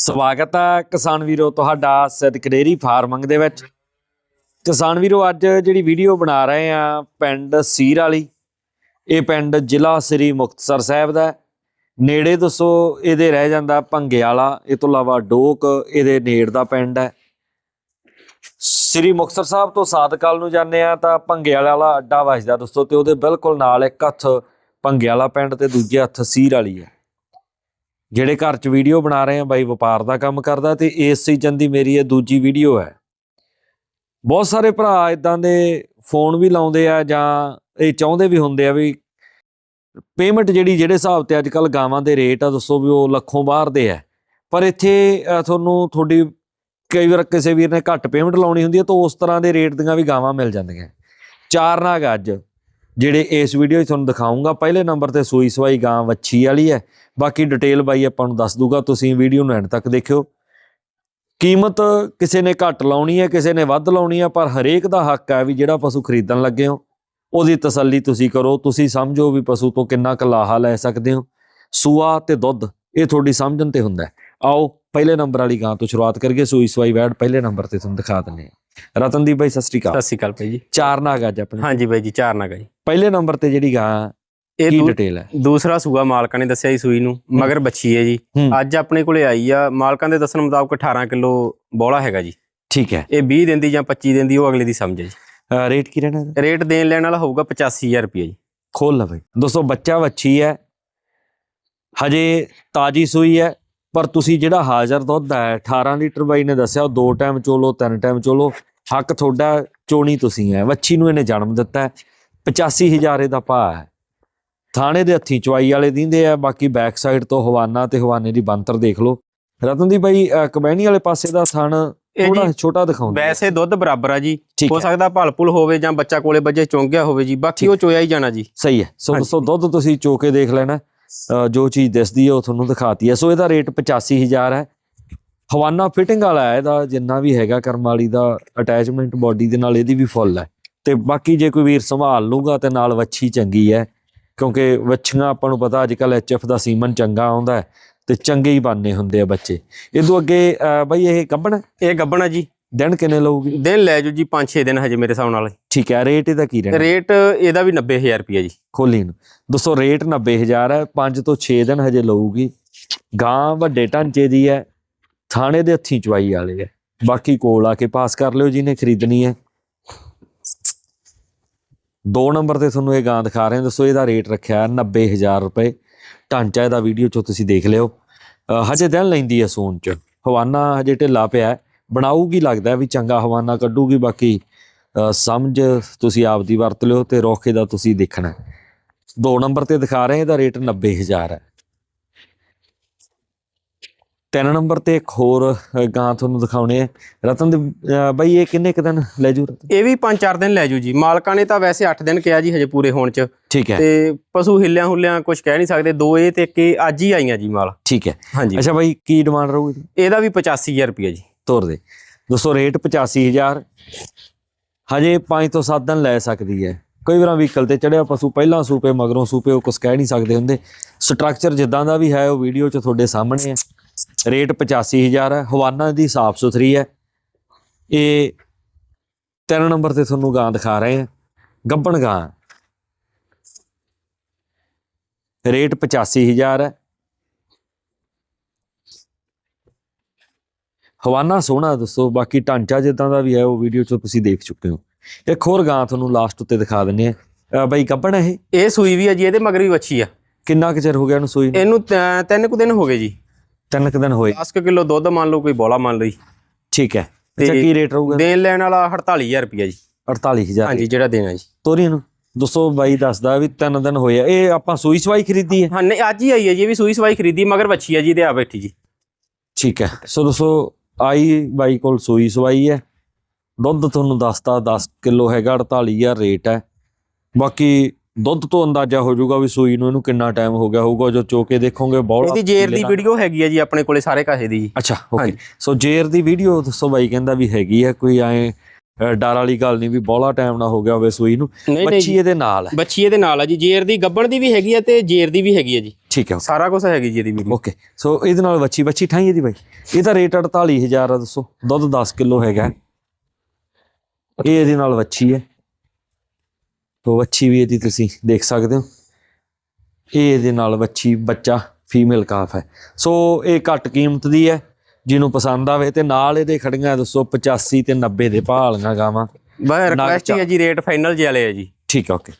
ਸਵਾਗਤ ਹੈ ਕਿਸਾਨ ਵੀਰੋ ਤੁਹਾਡਾ ਸਿੱਧਕ ਡੇਰੀ ਫਾਰਮਿੰਗ ਦੇ ਵਿੱਚ। ਕਿਸਾਨ ਵੀਰੋ, ਅੱਜ ਜਿਹੜੀ ਵੀਡੀਓ ਬਣਾ ਰਹੇ ਆ ਪਿੰਡ ਸੀਰ ਵਾਲੀ, ਇਹ ਪਿੰਡ ਜ਼ਿਲ੍ਹਾ ਸ੍ਰੀ ਮੁਕਤਸਰ ਸਾਹਿਬ ਦਾ ਨੇੜੇ ਦੱਸੋ, ਇਹਦੇ ਰਹਿ ਜਾਂਦਾ ਭੰਗੇ ਵਾਲਾ ਇਹ ਤੋਂ ਇਲਾਵਾ ਡੋਕ, ਇਹਦੇ ਨੇੜ ਦਾ ਪਿੰਡ ਹੈ। ਸ੍ਰੀ ਮੁਕਤਸਰ ਸਾਹਿਬ ਤੋਂ ਸਾਦਕਾਲ ਨੂੰ ਜਾਂਦੇ ਆ ਤਾਂ ਭੰਗੇ ਵਾਲਾ ਅੱਡਾ ਵੱਜਦਾ ਦੋਸਤੋ, ਤੇ ਉਹਦੇ ਬਿਲਕੁਲ ਨਾਲ ਇੱਕ ਹੱਥ ਭੰਗੇ ਵਾਲਾ ਪਿੰਡ ਤੇ ਦੂਜੇ ਹੱਥ ਸੀਰ ਵਾਲੀ ਹੈ। ਜਿਹੜੇ ਘਰ 'ਚ ਵੀਡੀਓ ਬਣਾ ਰਹੇ ਆ, ਬਾਈ ਵਪਾਰ ਦਾ ਕੰਮ ਕਰਦਾ ਤੇ ਇਸ ਸੀਜ਼ਨ ਦੀ ਮੇਰੀ ਇਹ ਦੂਜੀ ਵੀਡੀਓ ਹੈ। ਬਹੁਤ ਸਾਰੇ ਭਰਾ ਇਦਾਂ ਦੇ ਫੋਨ ਵੀ ਲਾਉਂਦੇ ਆ ਜਾਂ ਇਹ ਚਾਹੁੰਦੇ ਵੀ ਹੁੰਦੇ ਆ ਵੀ ਪੇਮੈਂਟ ਜਿਹੜੀ, ਜਿਹੜੇ ਹਿਸਾਬ ਤੇ ਅੱਜ ਕੱਲ ਗਾਵਾਂ ਦੇ ਰੇਟ ਆ, ਦੱਸੋ ਵੀ ਉਹ ਲੱਖੋਂ ਬਾਹਰ ਦੇ ਆ। ਪਰ ਇੱਥੇ ਤੁਹਾਨੂੰ ਤੁਹਾਡੀ ਕਈ ਵਾਰ ਕਿਸੇ ਵੀਰ ਨੇ ਘੱਟ ਪੇਮੈਂਟ ਲਾਉਣੀ ਹੁੰਦੀ ਹੈ ਤਾਂ ਉਸ ਤਰ੍ਹਾਂ ਦੇ ਰੇਟ ਦੀਆਂ ਵੀ ਗਾਵਾਂ ਮਿਲ ਜਾਂਦੀਆਂ। ਚਾਰ ਨਾਗ ਅੱਜ। ਜਿਹੜੇ ਇਸ ਵੀਡੀਓ 'ਚ ਤੁਹਾਨੂੰ ਦਿਖਾਉਂਗਾ, ਪਹਿਲੇ ਨੰਬਰ ਤੇ ਸੂਈ ਸਵਾਈ ਗਾਂ ਵੱਛੀ ਵਾਲੀ ਹੈ। ਬਾਕੀ ਡਿਟੇਲ ਬਾਈ ਆਪਾਂ ਨੂੰ ਦੱਸ ਦੂਗਾ, ਤੁਸੀਂ ਵੀਡੀਓ ਨੂੰ ਐਂਡ ਤੱਕ ਦੇਖਿਓ। ਕੀਮਤ ਕਿਸੇ ਨੇ ਘੱਟ ਲਾਉਣੀ ਹੈ, ਕਿਸੇ ਨੇ ਵੱਧ ਲਾਉਣੀ ਹੈ, ਪਰ ਹਰੇਕ ਦਾ ਹੱਕ ਹੈ ਵੀ ਜਿਹੜਾ ਪਸ਼ੂ ਖਰੀਦਣ ਲੱਗੇ ਹੋ। ਉਹਦੀ ਤਸੱਲੀ ਤੁਸੀਂ ਕਰੋ, ਤੁਸੀਂ ਸਮਝੋ ਵੀ ਪਸ਼ੂ ਤੋਂ ਕਿੰਨਾ ਕੁ ਲਾਹਾ ਲੈ ਸਕਦੇ ਹੋ। ਸੂਆ ਤੇ ਦੁੱਧ, ਇਹ ਤੁਹਾਡੀ ਸਮਝਣ ਤੇ ਹੁੰਦਾ ਆਓ, ਪਹਿਲੇ ਨੰਬਰ ਵਾਲੀ ਗਾਂ ਤੋਂ ਸ਼ੁਰੂਆਤ ਕਰੀਏ, ਸੂਈ ਸਵਾਈ ਵੈੜ ਪਹਿਲੇ ਨੰਬਰ ਤੇ ਤੁਹਾਨੂੰ ਦਿਖਾ ਦਿੰਦੇ ਹਾਂ। ਰਤਨਦੀਪ ਬਾਈ ਸਤਿ ਸ਼੍ਰੀ ਸਤਿ ਅਕਾਲ ਸ਼੍ਰੀ ਅਕਾਲ ਭਾਈ ਜੀ। ਚਾਰ ਨਾਗ ਅੱਜ ਆਪਣੇ। ਹਾਂਜੀ ਬਾਈ ਜੀ ਚਾਰ ਨਾਗਾ ਜੀ। ਪਹਿਲੇ ਨੰਬਰ ਤੇ ਜਿਹੜੀ ਗਾਂ ਇਹ ਕੀ ਡਿਟੇਲ ਹੈ ਦੂਸਰਾ ਸੂਆ ਮਾਲਕਾਂ ਨੇ ਦੱਸਿਆ ਜੀ ਸੂਈ ਨੂੰ ਮਗਰ ਬੱਚੀ ਹੈ ਜੀ। ਅੱਜ ਆਪਣੇ ਕੋਲੇ ਆਈ ਆ ਮਾਲਕਾਂ ਦੇ ਦੱਸਣ ਮੁਤਾਬਕ 18 ਕਿਲੋ ਬੋਲਾ ਹੈਗਾ ਜੀ। ਠੀਕ ਹੈ। ਇਹ 20 ਦਿਨ ਦੀ ਜਾਂ 25 ਦਿਨ ਦੀ ਉਹ ਅਗਲੇ ਦੀ ਸਮਝ ਹੈ ਜੀ। ਰੇਟ ਕੀ ਰਹਿਣਾ? ਰੇਟ ਦੇਣ ਲੈਣ ਵਾਲਾ ਹੋਊਗਾ 85000 ਰੁਪਏ ਜੀ। ਖੋਲ ਲਾ ਬਈ ਦੋਸਤੋ ਬੱਚਾ ਵੱਛੀ ਹੈ। ਹਜੇ ਤਾਜੀ ਸੂਈ ਹੈ। ਪਰ ਤੁਸੀਂ ਜਿਹੜਾ ਹਾਜ਼ਰ ਦੁੱਧ ਹੈ 18 ਲੀਟਰ ਬਾਈ ਨੇ ਦੱਸਿਆ ਉਹ ਦੋ ਟਾਈਮ ਚੋਲੋ ਤਿੰਨ ਟਾਈਮ ਚੋਲੋ ਹੱਕ ਤੁਹਾਡਾ ਚੋਣੀ ਤੁਸੀਂ ਹੈ। ਵੱਛੀ ਨੂੰ ਇਹਨੇ ਜਨਮ ਦਿੱਤਾ ਹੈ 85000 ਇਹਦਾ ਭਾਅ ਹੈ। ਥਾਣੇ ਦੇ ਹੱਥੀ ਚਵਾਈ ਵਾਲੇ ਦਿੰਦੇ ਆ ਬਾਕੀ ਬੈਕ ਸਾਈਡ ਤੋਂ ਹਵਾਨਾ ਤੇ ਹਵਾਨੇ ਦੀ ਬੰਤਰ ਦੇਖ ਲਓ। ਰਤਨਦੀਪ ਬਾਈ ਕਬੈਣੀ ਵਾਲੇ ਪਾਸੇ ਦਾ ਥਣ ਥੋੜਾ ਛੋਟਾ ਦਿਖਾਉਂਦਾ ਵੈਸੇ ਦੁੱਧ ਬਰਾਬਰ ਆ ਜੀ। ਹੋ ਸਕਦਾ ਭਲਪੁਲ ਹੋਵੇ ਜਾਂ ਬੱਚਾ ਕੋਲੇ ਬੱਜੇ ਚੁੰਗ ਗਿਆ ਹੋਵੇ ਜੀ। ਬਾਕੀ ਉਹ ਚੋਇਆ ਹੀ ਜਾਣਾ ਜੀ। ਸਹੀ ਹੈ। ਸੋ। ਦੋਸਤੋ ਦੁੱਧ ਤੁਸੀਂ ਚੋ ਕੇ ਦੇਖ ਲੈਣਾ। ਜੋ ਚੀਜ਼ ਦਿਸਦੀ ਹੈ ਉਹ ਤੁਹਾਨੂੰ ਦਿਖਾਤੀ ਹੈ ਸੋ ਇਹਦਾ ਰੇਟ 85000 ਹੈ। ਹਵਾਨਾ ਫਿਟਿੰਗ ਵਾਲਾ ਹੈ, ਇਹਦਾ ਜਿੰਨਾ ਵੀ ਹੈਗਾ, ਕਰਮ ਵਾਲੀ ਦਾ ਅਟੈਚਮੈਂਟ ਬਾਡੀ ਦੇ ਨਾਲ ਇਹਦੀ ਵੀ ਫੁੱਲ ਹੈ। ਤੇ ਬਾਕੀ ਜੇ ਕੋਈ ਵੀਰ ਸੰਭਾਲ ਲੂਗਾ ਤੇ ਨਾਲ ਵੱਛੀ ਚੰਗੀ ਹੈ, ਕਿਉਂਕਿ ਵੱਛੀਆਂ ਆਪਾਂ ਨੂੰ ਪਤਾ ਅੱਜ ਕੱਲ ਐਚਐਫ ਦਾ ਸੀਮਨ ਚੰਗਾ ਆਉਂਦਾ ਹੈ, ਤੇ ਚੰਗੇ ਹੀ ਬਾਨੇ ਹੁੰਦੇ ਆ ਬੱਚੇ। ਇਹ ਤੋਂ ਅੱਗੇ ਬਾਈ ਇਹ ਕੱਢਣ ਇਹ ਗੱਬਣਾ ਜੀ। ਦਿਨ ਕਿੰਨੇ ਲਊਗੀ? ਦਿਨ ਲੈ ਜਾਓ ਜੀ 5-6 ਦਿਨ ਹਜੇ ਮੇਰੇ ਹਿਸਾਬ ਨਾਲ। ਠੀਕ ਹੈ ਰੇਟ ਇਹਦਾ ਕੀ ਰਹਿਣਾ? ਰੇਟ ਇਹਦਾ ਵੀ 90000 ਰੁਪਏ ਜੀ। ਖੋਲੀ ਨੂੰ। ਦੋਸਤੋ ਰੇਟ 90000 ਹੈ 5 ਤੋਂ 6 ਦਿਨ ਹਜੇ ਲਊਗੀ। ਗਾਂ ਵੱਡੇ ਢਾਂਚੇ ਦੀ ਹੈ ਥਾਣੇ ਦੇ ਹੱਥੀਂ ਚਵਾਈ ਵਾਲੇ ਹੈ। ਬਾਕੀ ਕੋਲ ਆ ਕੇ ਪਾਸ ਕਰ ਲਿਓ ਜਿਹਨੇ ਖਰੀਦਣੀ ਹੈ। ਦੋ ਨੰਬਰ ਤੇ ਤੁਹਾਨੂੰ ਇਹ ਗਾਂ ਦਿਖਾ ਰਹੇ ਹਾਂ। ਦੱਸੋ ਇਹਦਾ ਰੇਟ ਰੱਖਿਆ 90000 ਰੁਪਏ। ਢਾਂਚਾ ਇਹਦਾ ਵੀਡੀਓ ਚੋਂ ਤੁਸੀਂ ਦੇਖ ਲਿਓ। ਹਜੇ ਦਿਨ ਲੈਂਦੀ ਹੈ ਸੋਨ ਚ। ਹਵਾਨਾ ਹਜੇ ਢਿੱਲਾ ਪਿਆ ਹੈ। ਬਣਾਊਗੀ ਲੱਗਦਾ ਵੀ ਚੰਗਾ ਹਵਾਨਾ ਕੱਢੂਗੀ ਬਾਕੀ ਸਮਝ ਤੁਸੀਂ ਆਪਦੀ ਵਰਤ ਲਿਓ ਤੇ ਰੋਕੇ ਦਾ ਤੁਸੀਂ ਦੇਖਣਾ। ਦੋ ਨੰਬਰ ਤੇ ਦਿਖਾ ਰਹੇ ਇਹਦਾ ਰੇਟ 90000 ਹੈ। ਤਿੰਨ ਨੰਬਰ ਤੇ ਇੱਕ ਹੋਰ ਗਾਂ ਤੁਹਾਨੂੰ ਦਿਖਾਉਣੇ ਰਤਨ ਦੇ ਬਾਈ ਇਹ ਕਿੰਨੇ ਕੁ ਦਿਨ ਲੈ ਜੂ ਇਹ ਵੀ 5-4 ਦਿਨ ਲੈ ਜਾਓ ਜੀ। ਮਾਲਕਾਂ ਨੇ ਤਾਂ ਵੈਸੇ 8 ਦਿਨ ਕਿਹਾ ਜੀ ਹਜੇ ਪੂਰੇ ਹੋਣ ਚ। ਠੀਕ ਹੈ। ਤੇ ਪਸ਼ੂ ਹਿੱਲਿਆਂ ਹੁੱਲਿਆਂ ਕੁਝ ਕਹਿ ਨਹੀਂ ਸਕਦੇ। ਦੋ ਇਹ ਤੇ ਇੱਕ ਇਹ ਅੱਜ ਹੀ ਆਈਆਂ ਜੀ ਮਾਲ। ਠੀਕ ਹੈ। ਹਾਂਜੀ। ਅੱਛਾ ਬਾਈ ਕੀ ਡਿਮਾਂਡ ਰਹੂਗੀ? ਇਹਦਾ ਵੀ 85000 ਰੁਪਏ ਜੀ। ਤੋਰ ਦੇ। ਦੋਸਤੋ ਰੇਟ 85000 ਹਜੇ 5 ਤੋਂ 7 ਦਿਨ ਲੈ ਸਕਦੀ ਹੈ। ਕਈ ਵਾਰਾਂ ਵਹੀਕਲ ਤੇ ਚੜਿਆ ਪਸ਼ੂ ਪਹਿਲਾਂ ਸੂਪੇ, ਮਗਰੋਂ ਸੂਪੇ, ਉਹ ਕੁਛ ਕਹਿ ਨਹੀਂ ਸਕਦੇ ਹੁੰਦੇ। ਸਟਰਕਚਰ ਜਿੱਦਾਂ ਦਾ ਵੀ ਹੈ, ਉਹ ਵੀਡੀਓ 'ਚ ਤੁਹਾਡੇ ਸਾਹਮਣੇ ਹੈ। ਰੇਟ 85000 ਹੈ। ਹਵਾਨਾ ਦੀ ਸਾਫ਼ ਸੁਥਰੀ ਹੈ। ਇਹ ਤਿੰਨ ਨੰਬਰ ਤੇ ਤੁਹਾਨੂੰ ਗਾਂ ਦਿਖਾ ਰਹੇ ਹਾਂ। ਗੱਬਣ ਗਾਂ। ਰੇਟ 85000 ਹੈ। ਹਵਾਨਾ ਸੋਹਣਾ ਦੱਸੋ ਬਾਕੀ ਢਾਂਚਾ ਜਿੱਦਾਂ ਦਾ ਵੀ ਹੈ ਉਹ ਵੀਡੀਓ 'ਚ ਤੁਸੀਂ ਦੇਖ ਚੁੱਕੇ ਹੋ। ਇੱਕ ਹੋਰ ਗਾਂ ਤੁਹਾਨੂੰ ਲਾਸਟ ਉੱਤੇ ਦਿਖਾ ਦਿੰਨੇ ਆ ਬਾਈ ਕੱਪਣ ਇਹ? ਇਹ ਸੂਈ ਵੀ ਆ ਜੀ ਇਹਦੇ ਮਗਰ ਵੀ ਵੱਛੀ ਆ। ਕਿੰਨਾ ਕੁ ਚਿਰ ਹੋ ਗਿਆ ਇਹਨੂੰ ਸੂਈ ਨੂੰ? ਇਹਨੂੰ ਤ- ਤਿੰਨ ਕੁ ਦਿਨ ਹੋ ਗਏ ਜੀ। ਤਿੰਨ ਕੁ ਦਿਨ ਹੋਏ। 10 ਕਿਲੋ ਦੁੱਧ ਮੰਨ ਲਓ ਕੋਈ ਬੋਲਾ ਮੰਨ ਜੀ ਠੀਕ ਹੈ। ਅੱਛਾ ਤੇ ਕੀ ਰੇਟ ਰਹੂਗਾ? ਦੇਣ ਲੈਣ ਵਾਲਾ 48000 ਰੁਪਏ ਜੀ। 48000 ਹਾਂਜੀ ਜਿਹੜਾ ਦੇਣਾ ਜੀ। ਤੋਰੀ ਨੂੰ ਦੱਸੋ ਬਾਈ ਦੱਸਦਾ ਵੀ ਤਿੰਨ ਦਿਨ ਹੋਏ ਆ। ਇਹ ਆਪਾਂ ਸੂਈ ਸਵਾਈ ਖਰੀਦੀ ਹੈ? ਹਾਂ ਨਹੀਂ ਅੱਜ ਹੀ ਆਈ ਹੈ ਜੀ ਇਹ ਵੀ ਸੂਈ ਸਵਾਈ ਖਰੀਦੀ ਮਗਰ ਵੱਛੀ ਆ ਜੀ ਤੇ ਆ ਬੈਠੀ ਜੀ। ਠੀਕ ਹੈ। ਸੋ ਦੱਸੋ ਆਈ ਬਾਈ ਕੋਲ ਸੂਈ ਸਵਾਈ ਹੈ। ਦੁੱਧ ਤੁਹਾਨੂੰ ਦੱਸਤਾ 10 ਕਿਲੋ ਹੈਗਾ 48000 ਰੇਟ ਹੈ। ਬਾਕੀ ਦੁੱਧ ਤੋਂ ਅੰਦਾਜ਼ਾ ਹੋ ਜਾਊਗਾ ਵੀ ਸੂਈ ਨੂੰ ਇਹਨੂੰ ਕਿੰਨਾ ਟਾਈਮ ਹੋ ਗਿਆ ਹੋਊਗਾ। ਜੋ ਚੋ ਕੇ ਦੇਖੋਗੇ ਬਹੁਤ ਇਹਦੀ ਜੇਰ ਦੀ ਵੀਡੀਓ ਹੈਗੀ ਆ ਜੀ ਆਪਣੇ ਕੋਲੇ ਸਾਰੇ ਕਾਸੇ ਦੀ। ਅੱਛਾ ਓਕੇ। ਸੋ ਜੇਰ ਦੀ ਵੀਡੀਓ ਦੱਸੋ ਬਾਈ ਕਹਿੰਦਾ ਵੀ ਹੈਗੀ ਆ ਕੋਈ ਐ ਡਰ ਵਾਲੀ ਗੱਲ ਨਹੀਂ ਵੀ ਬੋਲਾ ਟਾਈਮ ਨਾ ਹੋ ਗਿਆ ਹੋਵੇ ਸੂਈ ਨੂੰ। ਬੱਚੀ ਇਹਦੇ ਨਾਲ ਹੈ। ਬੱਚੀ ਇਹਦੇ ਨਾਲ ਆ ਜੀ। ਜੇਰ ਦੀ ਗੱਬਣ ਦੀ ਵੀ ਹੈਗੀ ਆ ਤੇ ਜੇਰ ਦੀ ਵੀ ਹੈਗੀ ਆ ਜੀ। ਠੀਕ ਹੈ ਸਾਰਾ ਕੁਝ ਹੈਗੀ ਜੀ ਇਹਦੀ ਵੀਡੀਓ ਓਕੇ ਸੋ ਇਹਦੇ ਨਾਲ ਬੱਚੀ ਬੱਚੀ ਠਾਈ ਇਹਦੀ ਬਾਈ? ਇਹਦਾ ਰੇਟ 48000 ਆ ਦੱਸੋ। ਦੁੱਧ 10 ਕਿਲੋ ਹੈਗਾ। ਹੈ। ਇਹ ਇਹਦੇ ਨਾਲ ਵੱਛੀ ਹੈ। ਤੋ ਵੱਛੀ ਵੀ ਇਹਦੀ ਤੁਸੀਂ ਦੇਖ ਸਕਦੇ ਹੋ। ਇਹ ਇਹਦੇ ਨਾਲ ਵੱਛੀ ਬੱਚਾ ਫੀਮੇਲ ਕਾਫ ਹੈ। ਸੋ ਇਹ ਘੱਟ ਕੀਮਤ ਦੀ ਹੈ। ਜਿਹਨੂੰ ਪਸੰਦ ਆਵੇ ਤੇ ਨਾਲ ਇਹਦੇ ਖੜੀਆਂ ਦੱਸੋ 85 ਤੇ 90 ਦੇ ਭਾਲੀਆਂ ਗਾਵਾਂ। ਬਸ ਨਗ ਰਿਕਵੈਸਟ ਹੀ ਹੈ ਜੀ ਰੇਟ ਫਾਈਨਲ ਜੇ ਵਾਲੇ ਆ ਜੀ। ਠੀਕ ਹੈ ਓਕੇ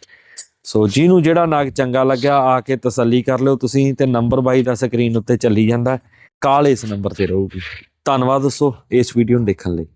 ਸੋ ਜਿਹਨੂੰ ਜਿਹੜਾ ਨਾਗ ਚੰਗਾ ਲੱਗਿਆ ਆ ਕੇ ਤਸੱਲੀ ਕਰ ਲਿਓ ਤੁਸੀਂ ਤੇ ਨੰਬਰ ਬਾਈ ਦਾ ਸਕਰੀਨ ਉੱਤੇ ਚੱਲੀ ਜਾਂਦਾ। ਕਾਲ ਇਸ ਨੰਬਰ ਤੇ ਰਹੂਗੀ। ਧੰਨਵਾਦ ਦੋਸਤੋ ਇਸ ਵੀਡੀਓ ਨੂੰ ਦੇਖਣ ਲਈ।